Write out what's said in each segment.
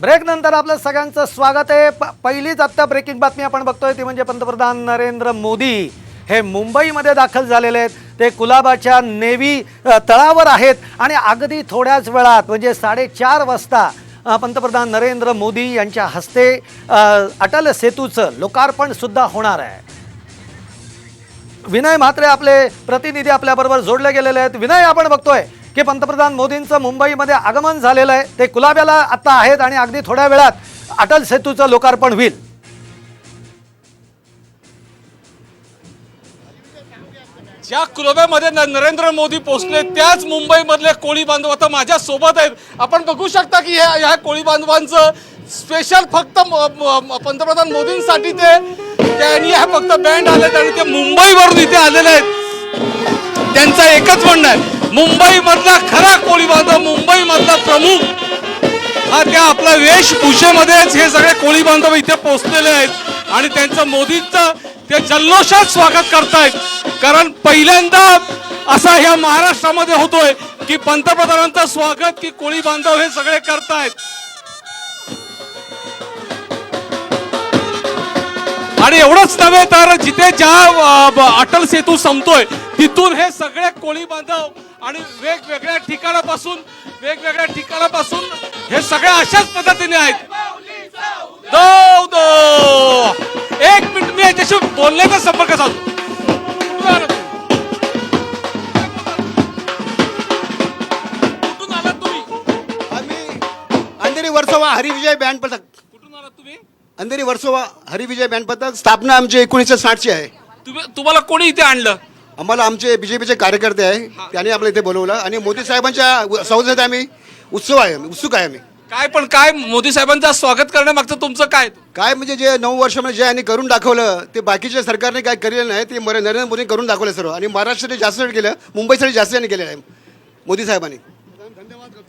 Break नंतर आपलं सगळ्यांचं स्वागत आहे. प- पहिलीच आत्ता ब्रेकिंग बातमी आपण बघतोय ती म्हणजे पंतप्रधान नरेंद्र मोदी हे मुंबईमध्ये दाखल झालेले आहेत. ते कुलाबाच्या नेव्ही तळावर आहेत. आणि अगदी थोड्याच वेळात म्हणजे साडेचार वाजता पंतप्रधान नरेंद्र मोदी यांच्या हस्ते अटल सेतूचं लोकार्पणसुद्धा होणार आहे. विनय म्हात्रे आपले प्रतिनिधी आपल्याबरोबर जोडले गेलेले आहेत. विनय आपण बघतोय. की पंतप्रधान मोदींचं मुंबईमध्ये आगमन झालेलं आहे. ते कुलाब्याला आता आहेत आणि अगदी थोड्या वेळात अटल सेतूचं लोकार्पण होईल. ज्या कुलब्यामध्ये न- नरेंद्र मोदी पोहोचले त्याच मुंबईमधले कोळी बांधव आता माझ्या सोबत आहेत. आपण बघू शकता की ह्या ह्या कोळी बांधवांचं स्पेशल फक्त म- पंतप्रधान मोदींसाठी ते त्यांनी ह्या फक्त बँड आले आणि ते मुंबईवरून इथे आलेले आहेत. त्यांचं एकच म्हणणं आहे. मुंबईमधला खरा कोळी बांधव मुंबईमधला प्रमुख. हा त्या आपल्या वेशभूषेमध्येच हे सगळे कोळी बांधव इथे पोहोचलेले आहेत. आणि त्यांचं मोदींचं ते जल्लोषात स्वागत करतायत. कारण पहिल्यांदा असा ह्या महाराष्ट्रामध्ये होतोय की पंतप्रधानांचं स्वागत की कोळी बांधव हे सगळे करतायत. आणि एवढंच नव्हे तर जिथे ज्या अटल सेतू संपतोय तिथून हे सगळे कोळी बांधव आणि वेगवेगळ्या ठिकाणापासून वेगवेगळ्या ठिकाणापासून हे सगळे अशाच पद्धतीने आहेत. दो दो. एक मिनिट मी याच्याशी बोलण्याचा संपर्क साधतो अंधेरी वर्सोवा हरिविजय बँड पथक. कुठून आलात तुम्ही? अंधेरी वर्सोवा हरिविजय बँड पथक. स्थापना आमची एकोणीसशे साठची आहे. तुम्ही तुम्हाला कोणी इथे आणलं? आम्हाला आमचे बीजेपीचे कार्यकर्ते आहे. त्यांनी आपल्या इथे बोलवलं आणि मोदी साहेबांच्या संसदेत आम्ही उत्सव आहे उत्सुक आहे आम्ही. काय पण काय मोदी साहेबांचं स्वागत करण्यामागचं तुमचं काय? काय म्हणजे जे नऊ वर्षामध्ये जे यांनी करून दाखवलं ते बाकीच्या सरकारने काय केलेलं नाही ते मर- नरेंद्र मोदी करून दाखवलं सर्व. आणि महाराष्ट्रासाठी जास्त केलं मुंबईसाठी जास्त यांनी केलेलं आहे मोदी साहेबांनी.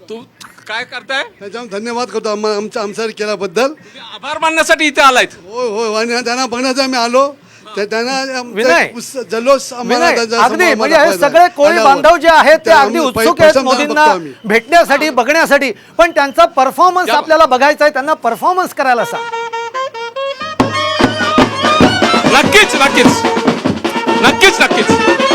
तू काय करताय? त्याच्यामुळे धन्यवाद करतो आम्हा आमचा आमच्यासाठी केल्याबद्दल. आभार मानण्यासाठी इथे आलायत. होय होय आणि त्यांना बघण्याचं आम्ही आलो. त्या- त्यांना विनय, उत्स- जल्लोष आम्हाला विनय, त्यांच्या अगदी समोर म्हणजे हे दाखवायचा सगळे. कोळी. बांधव जे आहेत ते अगदी आम्ही उत्सुक आहेत मोदींना आम्ही. भेटण्यासाठी बघण्यासाठी पण त्यांचा परफॉर्मन्स आपल्याला बघायचा आहे त्यांना परफॉर्मन्स करायला सांग नक्कीच नक्कीच नक्कीच नक्कीच